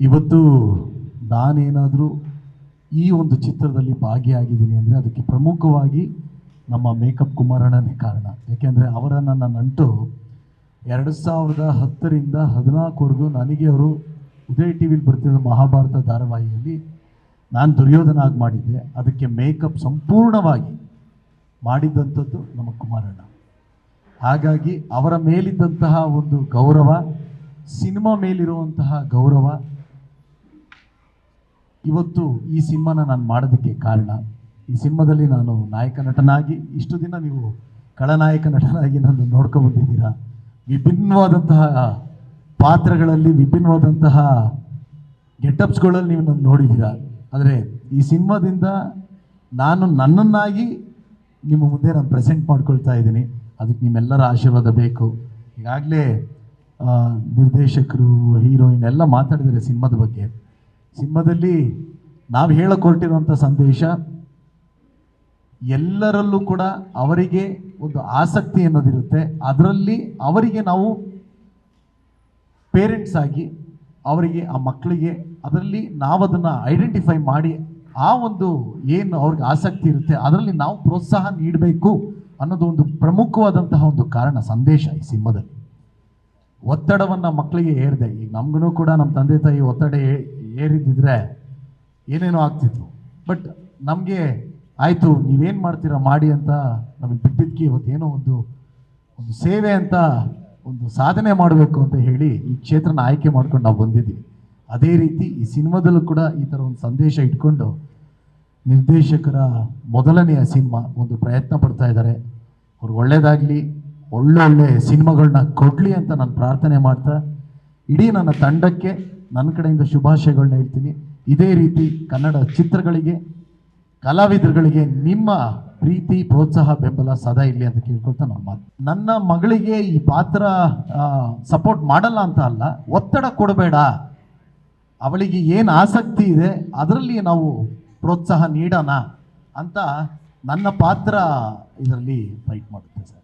ಇವತ್ತು ನಾನೇನಾದರೂ ಈ ಒಂದು ಚಿತ್ರದಲ್ಲಿ ಭಾಗಿಯಾಗಿದ್ದೀನಿ ಅಂದರೆ ಅದಕ್ಕೆ ಪ್ರಮುಖವಾಗಿ ನಮ್ಮ ಮೇಕಪ್ ಕುಮಾರಣ್ಣನೇ ಕಾರಣ. ಯಾಕೆಂದರೆ ಅವರ ನನ್ನ ನಂಟು ಎರಡು ಸಾವಿರದ ಹತ್ತರಿಂದ ಹದಿನಾಲ್ಕುವರೆಗೂ ನನಗೆ ಅವರು ಉದಯ ಟಿ ವಿಲಿ ಬರ್ತಿರೋ ಮಹಾಭಾರತ ಧಾರಾವಾಹಿಯಲ್ಲಿ ನಾನು ದುರ್ಯೋಧನ ಆಗಿ ಮಾಡಿದ್ದೆ. ಅದಕ್ಕೆ ಮೇಕಪ್ ಸಂಪೂರ್ಣವಾಗಿ ಮಾಡಿದ್ದಂಥದ್ದು ನಮ್ಮ ಕುಮಾರಣ್ಣ. ಹಾಗಾಗಿ ಅವರ ಮೇಲಿದ್ದಂತಹ ಒಂದು ಗೌರವ, ಸಿನಿಮಾ ಮೇಲಿರುವಂತಹ ಗೌರವ ಇವತ್ತು ಈ ಸಿನಿಮಾನ ನಾನು ಮಾಡೋದಕ್ಕೆ ಕಾರಣ, ಈ ಸಿನಿಮಾದಲ್ಲಿ ನಾನು ನಾಯಕ ನಟನಾಗಿ, ಇಷ್ಟು ದಿನ ನೀವು ಖಳನಾಯಕ ನಟನಾಗಿ ನಾನು ನೋಡ್ಕೊಬಂದಿದ್ದೀರಾ ವಿಭಿನ್ನವಾದಂತಹ ಪಾತ್ರಗಳಲ್ಲಿ ವಿಭಿನ್ನವಾದಂತಹ ಗೆಟಪ್ಸ್ಗಳಲ್ಲಿ ನೀವು ನನ್ನ ನೋಡಿದ್ದೀರಾ? ಆದರೆ ಈ ಸಿನಿಮಾದಿಂದ ನಾನು ನನ್ನನ್ನಾಗಿ ನಿಮ್ಮ ಮುಂದೆ ನಾನು ಪ್ರೆಸೆಂಟ್ ಮಾಡ್ಕೊಳ್ತಾ ಇದ್ದೀನಿ. ಅದಕ್ಕೆ ನಿಮ್ಮೆಲ್ಲರ ಆಶೀರ್ವಾದ ಬೇಕು. ಈಗಾಗಲೇ ನಿರ್ದೇಶಕರು, ಹೀರೋಯಿನ್ ಎಲ್ಲ ಮಾತಾಡಿದ್ದಾರೆ ಸಿನಿಮಾದ ಬಗ್ಗೆ. ಸಿನಿಮಾದಲ್ಲಿ ನಾವು ಹೇಳಕ್ ಹೊರಟಿರುವಂಥ ಸಂದೇಶ, ಎಲ್ಲರಲ್ಲೂ ಕೂಡ ಅವರಿಗೆ ಒಂದು ಆಸಕ್ತಿ ಅನ್ನೋದಿರುತ್ತೆ. ಅದರಲ್ಲಿ ಅವರಿಗೆ ನಾವು ಪೇರೆಂಟ್ಸ್ ಆಗಿ, ಅವರಿಗೆ, ಆ ಮಕ್ಕಳಿಗೆ, ಅದರಲ್ಲಿ ನಾವು ಅದನ್ನು ಐಡೆಂಟಿಫೈ ಮಾಡಿ, ಆ ಒಂದು ಏನು ಅವ್ರಿಗೆ ಆಸಕ್ತಿ ಇರುತ್ತೆ, ಅದರಲ್ಲಿ ನಾವು ಪ್ರೋತ್ಸಾಹ ನೀಡಬೇಕು ಅನ್ನೋದು ಒಂದು ಪ್ರಮುಖವಾದಂತಹ ಒಂದು ಕಾರಣ ಸಂದೇಶ ಈ ಸಿಂಹದಲ್ಲಿ. ಒತ್ತಡವನ್ನು ಮಕ್ಕಳಿಗೆ ಹೇಳಿದೆ, ಈಗ ನಮಗೂ ಕೂಡ ನಮ್ಮ ತಂದೆ ತಾಯಿ ಒತ್ತಡ ಏರಿದ್ದಿದ್ರೆ ಏನೇನೋ ಆಗ್ತಿತ್ತು. ಬಟ್ ನಮಗೆ ಆಯಿತು, ನೀವೇನು ಮಾಡ್ತೀರಾ, ಮಾಡಿ ಅಂತ ನಮಗೆ ಬಿಟ್ಟಿದ್ದಕ್ಕೆ ಇವತ್ತೇನೋ ಒಂದು ಒಂದು ಸೇವೆ ಅಂತ, ಒಂದು ಸಾಧನೆ ಮಾಡಬೇಕು ಅಂತ ಹೇಳಿ ಈ ಕ್ಷೇತ್ರನ ಆಯ್ಕೆ ಮಾಡ್ಕೊಂಡು ನಾವು ಬಂದಿದ್ದೀವಿ. ಅದೇ ರೀತಿ ಈ ಸಿನಿಮಾದಲ್ಲೂ ಕೂಡ ಈ ಥರ ಒಂದು ಸಂದೇಶ ಇಟ್ಕೊಂಡು ನಿರ್ದೇಶಕರ ಮೊದಲನೆಯ ಸಿನಿಮಾ ಒಂದು ಪ್ರಯತ್ನ ಪಡ್ತಾ ಇದ್ದಾರೆ. ಅವ್ರು ಒಳ್ಳೇದಾಗಲಿ, ಒಳ್ಳೊಳ್ಳೆ ಸಿನಿಮಾಗಳನ್ನ ಕೊಡಲಿ ಅಂತ ನಾನು ಪ್ರಾರ್ಥನೆ ಮಾಡ್ತಾ, ಇಡೀ ನನ್ನ ತಂಡಕ್ಕೆ ನನ್ನ ಕಡೆಯಿಂದ ಶುಭಾಶಯಗಳನ್ನ ಹೇಳ್ತೀನಿ. ಇದೇ ರೀತಿ ಕನ್ನಡ ಚಿತ್ರಗಳಿಗೆ, ಕಲಾವಿದರುಗಳಿಗೆ ನಿಮ್ಮ ಪ್ರೀತಿ, ಪ್ರೋತ್ಸಾಹ, ಬೆಂಬಲ ಸದಾ ಇಲ್ಲಿ ಅಂತ ಕೇಳ್ಕೊಳ್ತಾ ನಾನು ಮಾತು. ನನ್ನ ಮಗಳಿಗೆ ಈ ಪಾತ್ರ ಸಪೋರ್ಟ್ ಮಾಡಲ್ಲ ಅಂತ ಅಲ್ಲ, ಒತ್ತಡ ಕೊಡಬೇಡ. ಅವಳಿಗೆ ಏನು ಆಸಕ್ತಿ ಇದೆ ಅದರಲ್ಲಿ ನಾವು ಪ್ರೋತ್ಸಾಹ ನೀಡೋಣ ಅಂತ ನನ್ನ ಪಾತ್ರ ಇದರಲ್ಲಿ ಫೈಟ್ ಮಾಡುತ್ತೆ ಸರ್.